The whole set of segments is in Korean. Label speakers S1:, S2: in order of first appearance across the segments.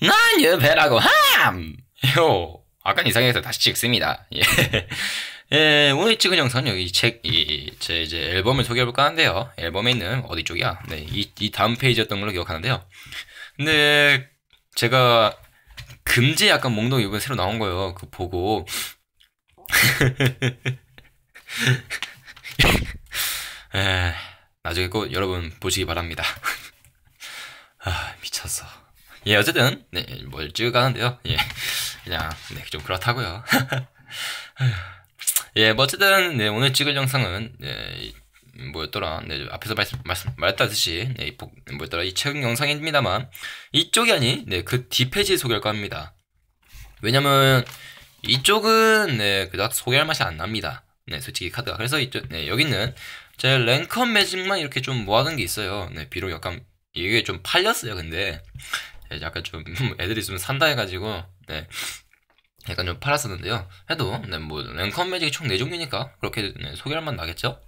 S1: 난 유배라고 함! 요, 아까 이상해서 다시 찍습니다. 예. 예, 오늘 찍은 영상은 여기 책, 이, 제 이제 앨범을 소개해볼까 하는데요. 앨범에 있는 어디 쪽이야? 네, 이, 이 다음 페이지였던 걸로 기억하는데요. 근데 제가 금지 약간 몽동 이번 새로 나온 거예요. 그 보고. 에, 나중에 꼭 여러분 보시기 바랍니다. 아, 미쳤어. 예, 어쨌든, 네, 뭘 찍어가는데요. 예, 그냥, 네, 좀 그렇다고요 예, 뭐, 어쨌든, 네, 오늘 찍을 영상은, 네, 뭐였더라, 네, 앞에서 말씀, 말씀, 말했다듯이, 네, 이, 뭐였더라, 이 최근 영상입니다만, 이쪽이 아닌, 네, 그 뒷페이지 소개할까 합니다. 왜냐면, 이쪽은, 네, 그닥 소개할 맛이 안 납니다. 네, 솔직히 카드가. 그래서 이쪽, 네, 여기는, 제 랭컨 매직만 이렇게 좀 모아둔 게 있어요. 네, 비록 약간, 이게 좀 팔렸어요, 근데. 네, 약간 좀, 애들이 좀 산다 해가지고, 네. 약간 좀 팔았었는데요. 해도, 네, 뭐, 랭컨 매직이 총 4종류니까, 그렇게, 네, 소개할 만 나겠죠?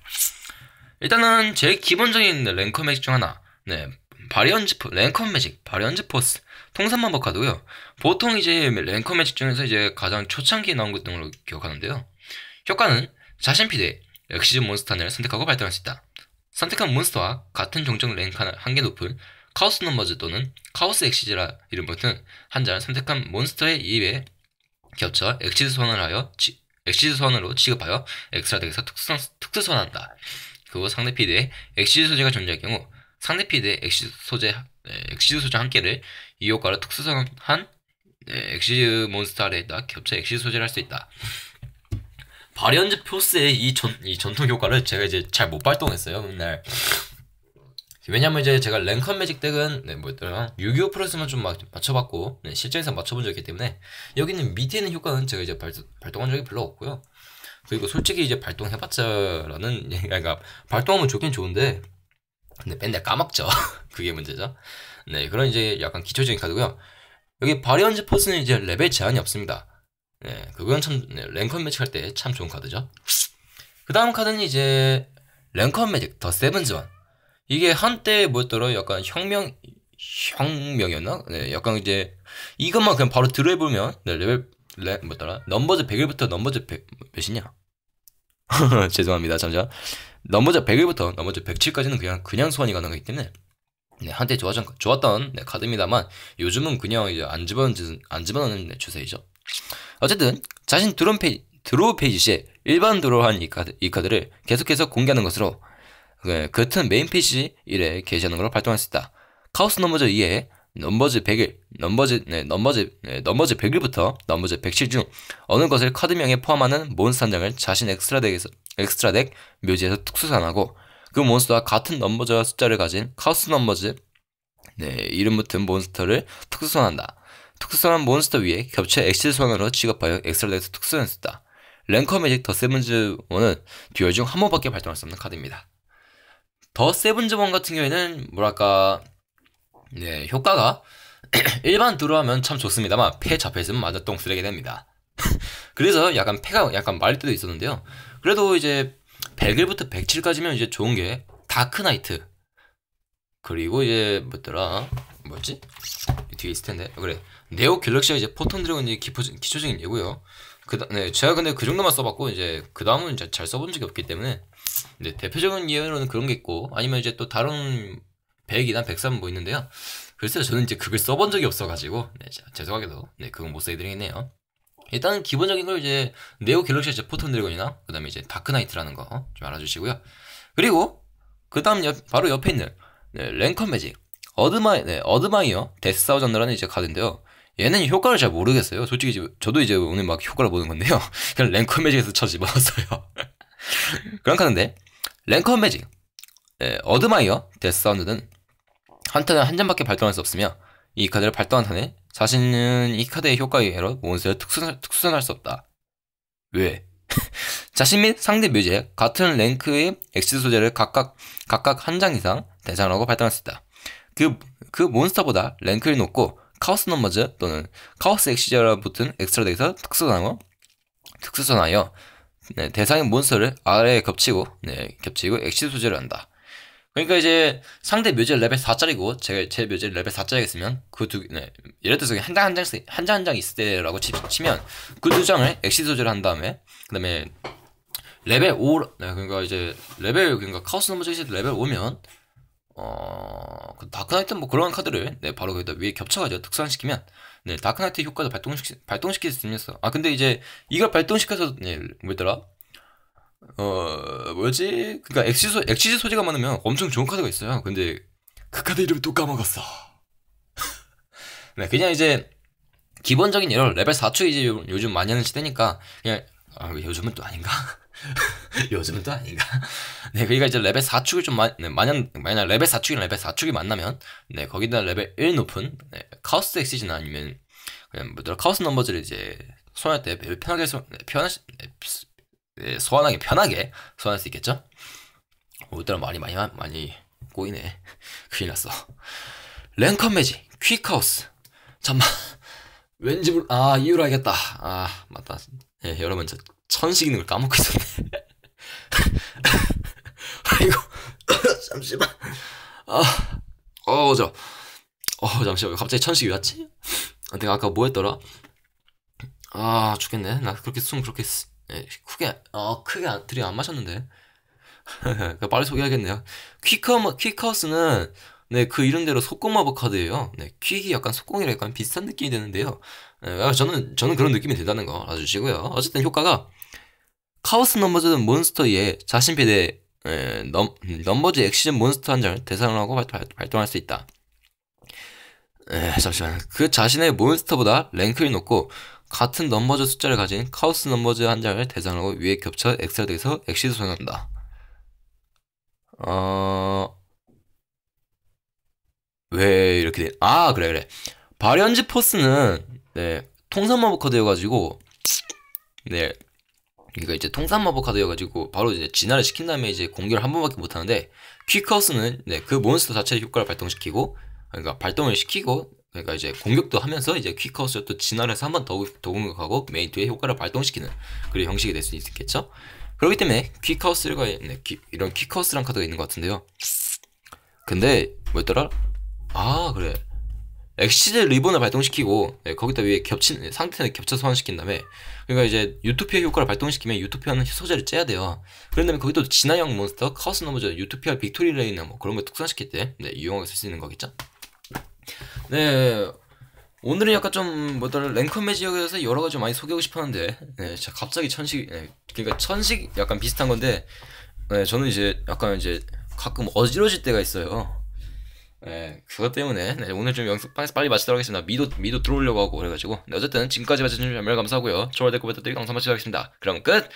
S1: 일단은, 제일 기본적인 네, 랭컨 매직 중 하나, 네, 바리언즈, 랭컨 매직, 바리언즈 포스, 통산만 버카드고요. 보통 이제 랭컨 매직 중에서 이제 가장 초창기에 나온 것 등으로 기억하는데요. 효과는 자신 피드에 엑시즈 몬스터를 선택하고 발동할 수 있다. 선택한 몬스터와 같은 종족 랭크를 한개 높은 카오스 넘버즈 또는 카오스 엑시즈라 이름 붙은 한잔 선택한 몬스터의 입에 겹쳐 엑시즈 소환을 하여 치, 엑시즈 소환으로 취급하여 엑스트라 덱에서 특수, 특수 소환한다. 그리고 상대 피드에 엑시즈 소재가 존재할 경우 상대 피드에 엑시즈 소재 네, 엑시즈 소재 한 개를 이 효과로 특수 소환한 네, 엑시즈 몬스터 아래에다 겹쳐 엑시즈 소재를 할 수 있다. 바리언즈 포스의 이, 전, 이 전통 효과를 제가 이제 잘 못 발동했어요, 맨날. 왜냐면 이제 제가 랭컨 매직 덱은, 네, 뭐였더라, 625 프로스만 좀 맞춰봤고, 네, 실전에서 맞춰본 적이 있기 때문에, 여기는 밑에 있는 효과는 제가 이제 발, 발동한 적이 별로 없고요. 그리고 솔직히 이제 발동해봤자라는, 그러니까, 발동하면 좋긴 좋은데, 근데 맨날 까먹죠. 그게 문제죠. 네, 그런 이제 약간 기초적인 카드고요. 여기 바리언즈 포스는 이제 레벨 제한이 없습니다. 네, 그건 참 네, 랭컨 매직 할때 참 좋은 카드죠. 그 다음 카드는 이제 랭컨 매직 더 세븐즈 원. 이게 한때 뭐였더라 약간 혁명 혁명이었나? 네, 약간 이제 이것만 그냥 바로 들어보면 네, 레벨 레, 뭐더라 넘버즈 100일부터 넘버즈 100 몇이냐? 죄송합니다 잠시만 넘버즈 100일부터 넘버즈 107까지는 그냥 그냥 소환이 가능하기 때문에 네, 한때 좋았던, 좋았던 네, 카드입니다만 요즘은 그냥 이제 안 집어넣는, 안 집어넣는 네, 추세이죠. 어쨌든 자신 드론 페이지, 드로우 페이지 시에 일반 드로우한 이 카드, 이 카드를 계속해서 공개하는 것으로 그, 같은 메인 페이지 1에 게시하는 걸로 있다. 카오스 넘버즈 2에 넘버즈 100일, 넘버즈, 네, 넘버즈, 네, 넘버즈 100일부터 넘버즈 107 중 어느 것을 카드명에 포함하는 몬스터 한 장을 자신 엑스트라 덱에서, 엑스트라 덱 묘지에서 특수 소환하고 그 몬스터와 같은 넘버즈와 숫자를 가진 카오스 넘버즈, 네, 이름 붙은 몬스터를 특수 소환한다. 특수한 몬스터 위에 겹쳐 엑시드 소환으로 취급하여 엑스트라 덱에서 특수 소환했다. 랭커 매직 더 세븐즈 원은 듀얼 중 한 번밖에 발동할 수 없는 카드입니다. 더 세븐즈 원 같은 경우에는 뭐랄까 네 효과가 일반 드로우하면 참 좋습니다만 패 잡혀 있으면 맞아 똥 쓰레기 됩니다. 그래서 약간 패가 약간 말릴 때도 있었는데요. 그래도 이제 100일부터 107까지면 이제 좋은 게 다크나이트 그리고 이제 뭐더라 뭐였지? 뒤에 있을 텐데 그래 네오 갤럭시가 이제 포톤 드래곤이 기초적인 예고요. 그, 네, 제가 근데 그 정도만 써봤고, 이제, 그 다음은 이제 잘 써본 적이 없기 때문에, 네, 대표적인 예로는 그런 게 있고, 아니면 이제 또 다른 100이나 103 뭐 있는데요. 글쎄요, 저는 이제 그걸 써본 적이 없어가지고, 네, 죄송하게도, 네, 그건 못 써드리겠네요. 일단은 기본적인 걸 이제, 네오 갤럭시 이제 포톤 드래곤이나, 그 다음에 이제 다크나이트라는 거 좀 알아주시고요. 그리고, 그 다음 옆, 바로 옆에 있는, 네, 랭컨 매직. 어드마이, 네, 어드마이어 데스 사우전드라는 이제 카드인데요. 얘는 효과를 잘 모르겠어요. 솔직히 저도 이제 오늘 막 효과를 보는 건데요. 그냥 랭커 매직에서 쳐 집어넣었어요. 그런 카드인데 랭커 매직 네, 어드마이어 데스 사운드는 한 턴에 한 장밖에 발동할 수 없으며 이 카드를 발동한 턴에 자신은 이 카드의 효과에 의로 몬스터를 특수, 특수선할 수 없다. 왜? 자신 및 상대 묘지에 같은 랭크의 엑시드 소재를 각각 각각 한 장 이상 대상하고 발동할 수 있다. 그, 그 몬스터보다 랭크를 높고 카오스 넘버즈 또는 카오스 엑시저라 붙은 엑스트라 덱에서 특수단어 특수선하여 네, 대상의 몬스터를 아래에 겹치고 네, 겹치고 엑시 소재를 한다. 그러니까 이제 상대 묘지를 레벨 4짜리고 제가 제 묘지를 레벨 4짜리가 있으면 그 두 네, 예를 들어서 한 장 한 장씩 한장 한 장 있을 때라고 치, 치면 그 두 장을 엑시 조절을 한 다음에 그다음에 레벨 5 네, 그러니까 이제 레벨 그러니까 카오스 넘버 저기 레벨 5면 어, 그 다크나이트 뭐 그런 카드를 네, 바로 거기다 위에 겹쳐가지고 특수화시키면 네, 다크나이트 효과도 발동시키, 발동시킬 수 있어. 아, 근데 이제 이걸 발동시켜서 네, 뭐였더라? 어, 뭐지? 그니까 엑시즈, 소, 엑시즈 소재가 많으면 엄청 좋은 카드가 있어요. 근데 그 카드 이름 또 까먹었어. 네, 그냥 이제 기본적인 예로 레벨 4초 이제 요, 요즘 많이 하는 시대니까 그냥 아, 요즘은 또 아닌가? 요즘은 또 아닌가? 네, 그러니까 이제 레벨 4축을 좀 많이, 네, 만약, 만약 레벨 4축이 레벨 4축이 만나면, 네, 거기다 레벨 1 높은, 네, 카오스 엑시즈나 아니면, 그냥 뭐더라, 카오스 넘버즈를 이제 소환할 때 편하게 소, 네, 편하, 네, 네, 소환하기 편하게 소환할 수 있겠죠? 오더라 말이 많이, 많이 꼬이네. 큰일 났어. 랭컨 매지, 퀵하우스. 잠만. 왠지, 몰, 아, 이유를 알겠다. 아, 맞다. 예, 여러분, 저, 천식 있는 걸 까먹고 있었네. 아이고, 잠시만. 아, 어, 저, 어, 잠시만. 갑자기 천식이 왜 왔지? 아, 내가 아까 뭐 했더라? 아, 죽겠네. 나 그렇게 숨 그렇게, 예, 크게, 어, 크게 안, 들이 안 마셨는데. 빨리 소개하겠네요. 퀵하우, 퀵하우스는, 네, 그 이름대로 속공 마법 카드예요. 네, 퀵이 약간 속공이랑 약간 비슷한 느낌이 드는데요. 네, 저는, 저는 그런 느낌이 든다는 거 알아주시고요. 어쨌든 효과가, 카오스 넘버즈는 몬스터에 자신 패대 에, 넘, 넘버즈 엑시즌 몬스터 한 장을 대상을 하고 발동, 발동할 수 있다. 에, 잠시만. 그 자신의 몬스터보다 랭크를 놓고 같은 넘버즈 숫자를 가진 카오스 넘버즈 한 장을 대상으로 위에 겹쳐 엑셀덱에서 엑시드 소환한다. 어... 왜 이렇게 돼? 아 그래 그래. 바리언즈 포스는 네 통산 마법 카드여가지고 네 그러니까 이제 통산 마법 카드여가지고 바로 이제 진화를 시킨 다음에 이제 공격을 한 번밖에 못 하는데 퀵하우스는 네, 그 몬스터 자체의 효과를 발동시키고 그러니까 발동을 시키고 그러니까 이제 공격도 하면서 이제 퀵하우스를 또 진화를 해서 한 번 더 더 공격하고 메인 2의 효과를 발동시키는 그런 형식이 될 수 있겠죠. 그렇기 때문에 퀵하우스가 네, 이런 퀵하우스란 카드가 있는 것 같은데요. 근데 뭐였더라? 아 그래 엑시드 리본을 발동시키고 네, 거기다 위에 겹친 상태는 겹쳐 소환시킨 다음에 그러니까 이제 유토피아 효과를 발동시키면 유토피아는 소재를 째야 돼요. 그런 다음에 거기도 진화형 몬스터 카오스 넘버즈 유토피아 빅토리 레이나 뭐 그런 걸 특수화시킬 때 네, 유용하게 쓸 수 있는 거겠죠. 네 오늘은 약간 좀 뭐더라 랭컨 매지역에서 여러 가지 많이 소개하고 싶었는데 네, 자 갑자기 천식 네, 그러니까 천식 약간 비슷한 건데 네, 저는 이제 약간 이제 가끔 어지러질 때가 있어요. 네, 그것 때문에 네, 오늘 좀 영상 빨리 마치도록 하겠습니다. 미도 미도 들어오려고 하고 그래가지고 네, 어쨌든 지금까지 봐주신 점 감사하고요. 좋아요 댓글 부탁드리고 영상 마치도록 하겠습니다. 그럼 끝.